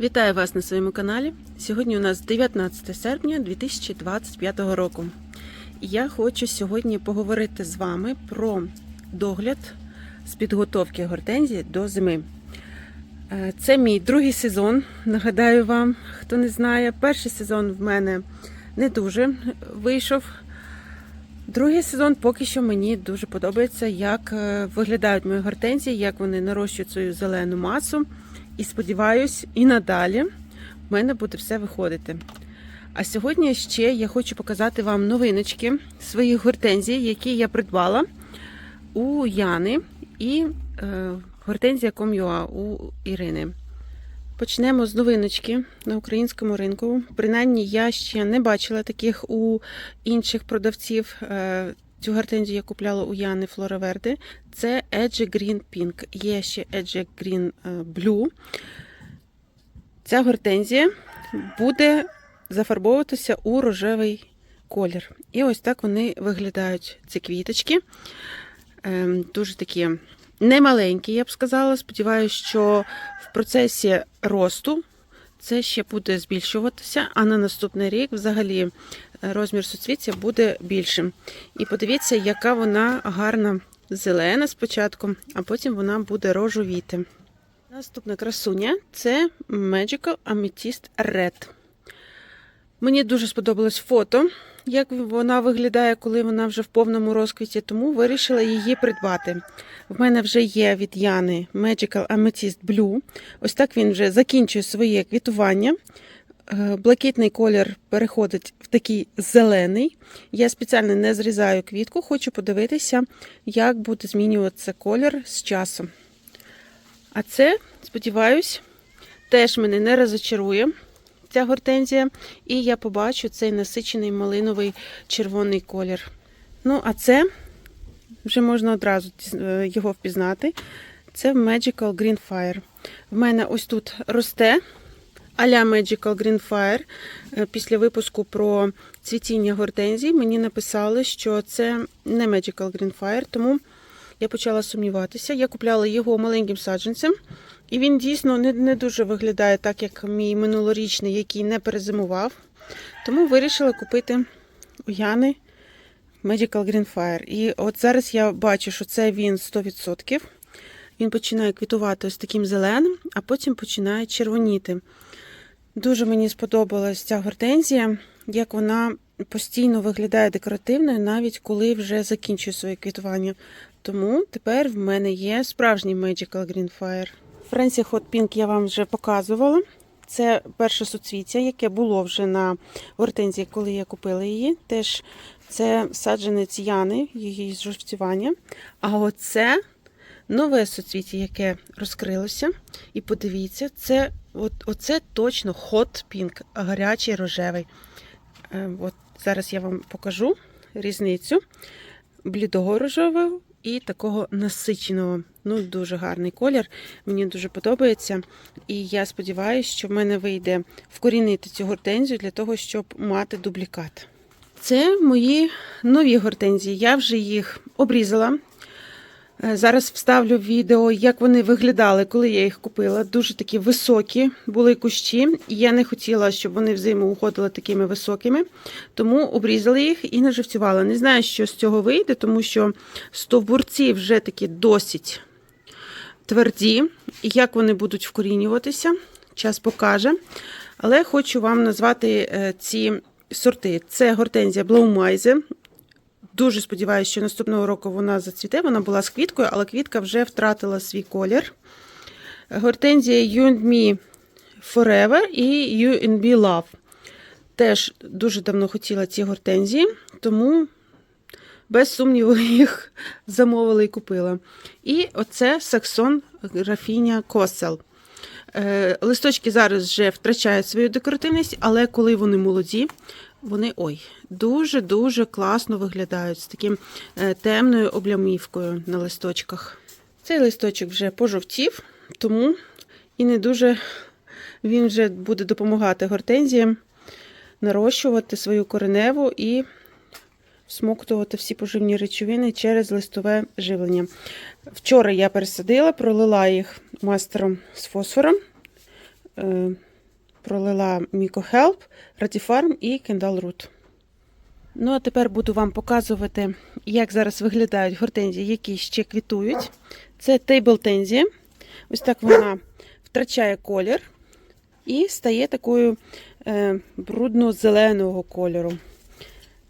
Вітаю вас на своєму каналі. Сьогодні у нас 19 серпня 2025 року. Я хочу сьогодні поговорити з вами про догляд з підготовки гортензії до зими. Е, Це мій другий сезон. Нагадаю вам, хто не знає, перший сезон в мене не дуже вийшов. Другий сезон поки що мені дуже подобається, як е, виглядають мої гортензії, як вони нарощують свою зелену масу. І сподіваюсь, і надалі в мене буде все виходити. А сьогодні ще я хочу показати вам новиночки своїх гортензій, які я придбала у Яни і е, гортензія Ком'юа у Ірини. Почнемо з новиночки на українському ринку. Принаймні, я ще не бачила таких у інших продавців. Цю гортензію я купляла у Яни Флораверди. Це Edge Green Pink. Є ще Edge Green е, Blue. Ця гортензія буде зафарбовуватися у рожевий колір. І ось так вони виглядають, ці квіточки. Ем, Дуже такі немаленькі, я б сказала. Сподіваюся, що в процесі росту це ще буде збільшуватися, а на наступний рік взагалі розмір суцвіття буде більшим. І подивіться, яка вона гарна зелена спочатку, а потім вона буде рожовіти. Наступна красуня це Magical Amethyst Red. Мені дуже сподобалось фото, як вона виглядає, коли вона вже в повному розквіті, тому вирішила її придбати. В мене вже є від Яни Magical Amethyst Blue. Ось так він вже закінчує своє квітування. Е, Блакитний колір переходить в такий зелений. Я спеціально не зрізаю квітку, хочу подивитися, як буде змінюватися колір з часом. А це, сподіваюсь, теж мене не розочарує ця гортензія, і я побачу цей насичений малиновий червоний колір. Ну, а це вже можна одразу е, його впізнати. Це Magical Green Fire. В мене ось тут росте а-ля Magical Green Fire. Е, Після випуску про цвітіння гортензій мені написали, що це не Magical Green Fire, тому я почала сумніватися. Я купляла його маленьким саджанцем, і він дійсно не, не дуже виглядає так, як мій минулорічний, який не перезимував. Тому вирішила купити у Яни Magical Green Fire. І от зараз я бачу, що це він 100%. Він починає квітувати ось таким зеленим, а потім починає червоніти. Дуже мені сподобалась ця гортензія, як вона постійно виглядає декоративною, навіть коли вже закінчує своє квітування. Тому тепер в мене є справжній Magical Green Fire. Френсі Hot Pink я вам вже показувала. Це перше суцвіття, яке було вже на гортензії, коли я купила її. Теж це саджанець Яни, її жовтівання. А оце нове суцвіття, яке розкрилося. І подивіться, це от, оце точно hot pink, гарячий рожевий. Е, От зараз я вам покажу різницю блідого рожевого і такого насиченого. Ну, дуже гарний колір. Мені дуже подобається. І я сподіваюся, що в мене вийде вкорінити цю гортензію для того, щоб мати дублікат. Це мої нові гортензії. Я вже їх обрізала. Е, Зараз вставлю відео, як вони виглядали, коли я їх купила. Дуже такі високі були кущі, і я не хотіла, щоб вони взиму уходили такими високими, тому обрізала їх і наживцювала. Не знаю, що з цього вийде, тому що стовбурці вже такі досить тверді. Як вони будуть вкорінюватися, час покаже. Але хочу вам назвати е, ці сорти. Це гортензія Блаумайзе. Дуже сподіваюся, що наступного року вона зацвіте. Вона була з квіткою, але квітка вже втратила свій колір. Гортензія You and Me Forever і You and Me Love. Теж дуже давно хотіла ці гортензії, тому без сумніву їх замовила і купила. І оце Саксон Графіня Косел. Е, Листочки зараз вже втрачають свою декоративність, але коли вони молоді, вони ой, дуже-дуже класно виглядають з таким е, темною облямівкою на листочках. Цей листочок вже пожовтів, тому і не дуже він вже буде допомагати гортензіям нарощувати свою кореневу і всмоктувати всі поживні речовини через листове живлення. Вчора я пересадила, пролила їх мастером з фосфором. е, пролила Мікохелп, Ратіфарм і Кендал Рут. Ну, а тепер буду вам показувати, як зараз виглядають гортензії, які ще квітують. Це тейблтензія. Ось так вона втрачає колір і стає такою е, брудно-зеленого кольору.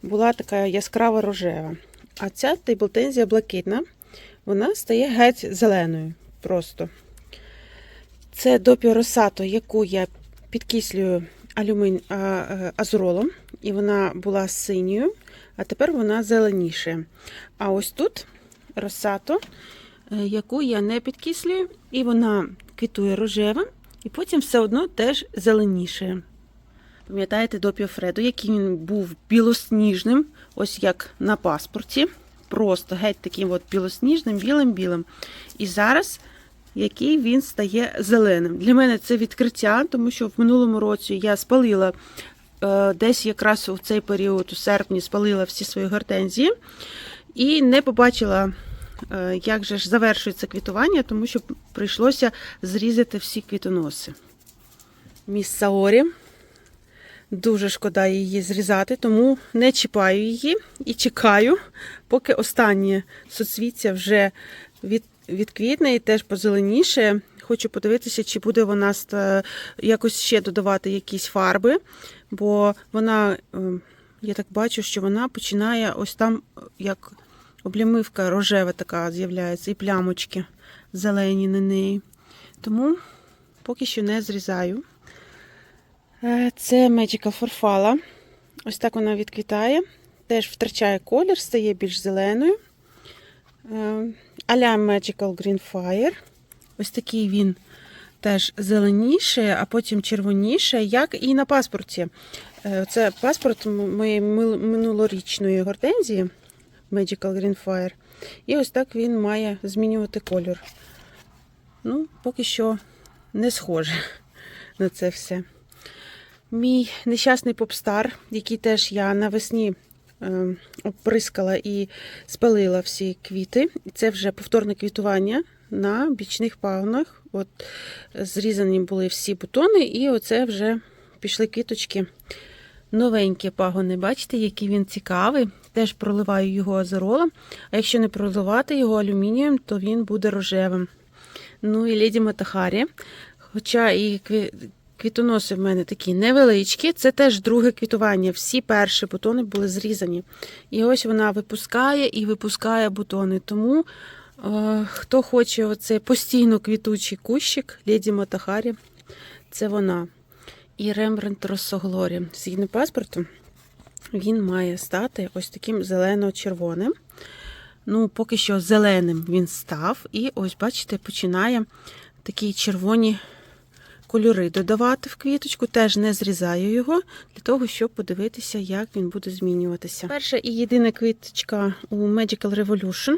Була така яскрава рожева. А ця тейблтензія блакитна, вона стає геть зеленою просто. Це допіо росато, яку я підкислюю алюмін, е, азуролом, і вона була синьою, а тепер вона зеленіше. А ось тут росато, е, яку я не підкислюю, і вона квітує рожевим, і потім все одно теж зеленіше. Пам'ятаєте допіо Фреду, який він був білосніжним, ось як на паспорті. Просто геть таким от білосніжним, білим-білим. І зараз який він стає зеленим. Для мене це відкриття, тому що в минулому році я спалила е, десь якраз у цей період, у серпні, спалила всі свої гортензії і не побачила, е, як же ж завершується квітування, тому що прийшлося зрізати всі квітоноси. Міс Саорі. Дуже шкода її зрізати, тому не чіпаю її і чекаю, поки останнє соцвіття вже від, відквітне і теж позеленіше. Хочу подивитися, чи буде вона якось ще додавати якісь фарби, бо вона, е, я так бачу, що вона починає ось там, як облямивка рожева така з'являється, і плямочки зелені на неї. Тому поки що не зрізаю. Е, Це Magical Farfalla. Ось так вона відквітає. Теж втрачає колір, стає більш зеленою. Е, Аля Magical Green Fire. Ось такий він теж зеленіше, а потім червоніше, як і на паспорті. Е, Це паспорт моєї минулорічної гортензії Magical Green Fire. І ось так він має змінювати колір. Ну, поки що не схоже на це все. Мій нещасний попстар, який теж я навесні е, оприскала і спалила всі квіти. Це вже повторне квітування на бічних пагонах. От зрізані були всі бутони, і оце вже пішли квіточки. Новенькі пагони, бачите, який він цікавий. Теж проливаю його азеролом. А якщо не проливати його алюмінієм, то він буде рожевим. Ну і леді Матахарі. Хоча і Квітоноси в мене такі невеличкі. Це теж друге квітування. Всі перші бутони були зрізані. І ось вона випускає і випускає бутони. Тому е, хто хоче оцей постійно квітучий кущик Леді Матахарі, це вона. І Рембрандт Росоглорі. Згідно паспорту, він має стати ось таким зелено-червоним. Ну, поки що зеленим він став. І ось, бачите, починає такі червоні кольори додавати в квіточку, теж не зрізаю його, для того, щоб подивитися, як він буде змінюватися. Перша і єдина квіточка у Magical Revolution.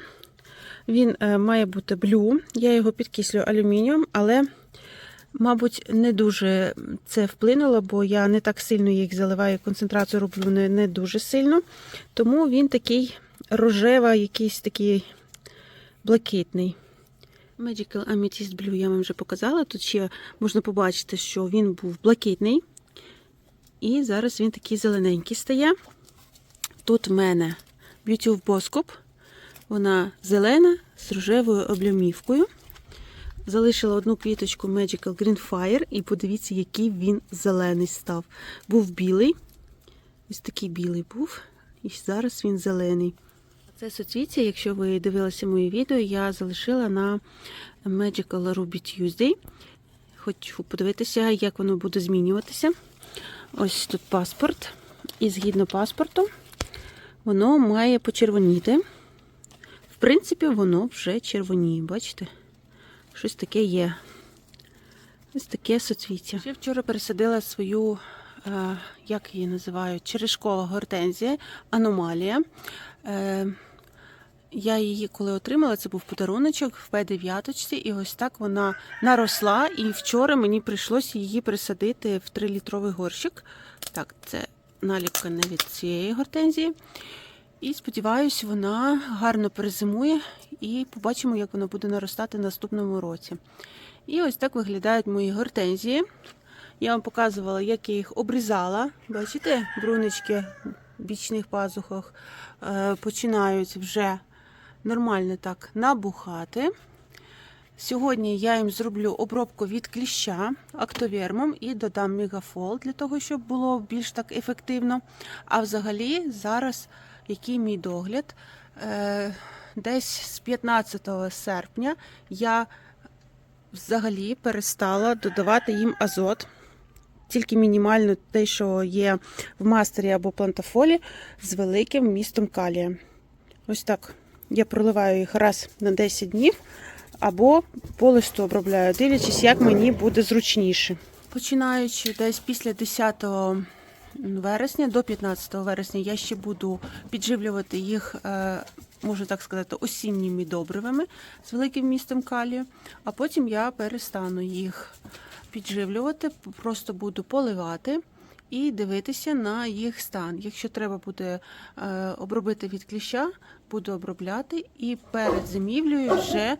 Він е, має бути блю. Я його підкислюю алюмінієм, але, мабуть, не дуже це вплинуло, бо я не так сильно їх заливаю, концентрацію роблю не, не дуже сильно. Тому він такий рожева, якийсь такий блакитний. Magical Amethyst Blue я вам вже показала. Тут ще можна побачити, що він був блакитний. І зараз він такий зелененький стає. Тут в мене Beauty of Boskop. Вона зелена з рожевою облямівкою. Залишила одну квіточку Magical Green Fire, і подивіться, який він зелений став. Був білий. Ось такий білий був. І зараз він зелений. Це соцвіття, якщо ви дивилися моє відео, я залишила на Magical Ruby Tuesday. Хочу подивитися, як воно буде змінюватися. Ось тут паспорт. І згідно паспорту, воно має почервоніти. В принципі, воно вже червоніє, бачите? Щось таке є. Ось таке соцвіття. Ще вчора пересадила свою, е, як її називають, черешкова гортензія, аномалія. Я її коли отримала, це був подаруночок в П9, і ось так вона наросла. І вчора мені прийшлося її присадити в 3-літровий горщик. Так, це наліпка не від цієї гортензії. І сподіваюся, вона гарно перезимує і побачимо, як вона буде наростати в наступному році. І ось так виглядають мої гортензії. Я вам показувала, як я їх обрізала. Бачите, брунички в бічних пазухах е, починають вже нормально так набухати. Сьогодні я їм зроблю обробку від кліща актовірмом і додам мегафол для того, щоб було більш так ефективно. А взагалі, зараз який мій догляд? Е, Десь з 15 серпня я взагалі перестала додавати їм азот. Тільки мінімально те, що є в мастері або плантафолі з великим містом калія. Ось так. Я проливаю їх раз на 10 днів або по листу обробляю, дивлячись, як мені буде зручніше. Починаючи десь після 10 вересня до 15 вересня я ще буду підживлювати їх, е, можу так сказати, осінніми добривами з великим містом калію, а потім я перестану їх підживлювати, просто буду поливати. І дивитися на їх стан. Якщо треба буде е, обробити від кліща, буду обробляти і перед зимівлею вже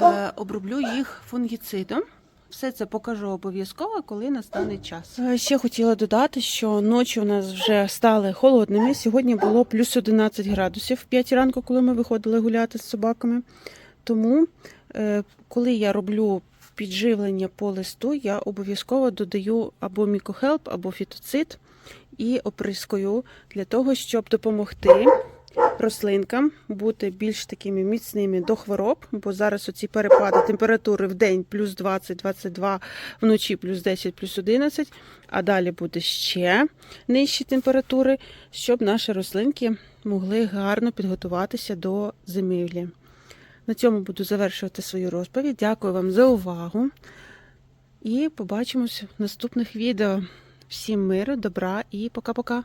е, оброблю їх фунгіцидом. Все це покажу обов'язково, коли настане час. Е, Ще хотіла додати, що ночі у нас вже стали холодними. Сьогодні було плюс 11 градусів в 5 ранку, коли ми виходили гуляти з собаками. Тому, е, коли я роблю підживлення по листу, я обов'язково додаю або мікохелп, або фітоцид і оприскую для того, щоб допомогти рослинкам бути більш такими міцними до хвороб, бо зараз оці перепади температури в день плюс 20-22, вночі плюс 10, плюс 11, а далі буде ще нижчі температури, щоб наші рослинки могли гарно підготуватися до зимівлі. На цьому буду завершувати свою розповідь. Дякую вам за увагу. І побачимось в наступних відео. Всім миру, добра і пока-пока.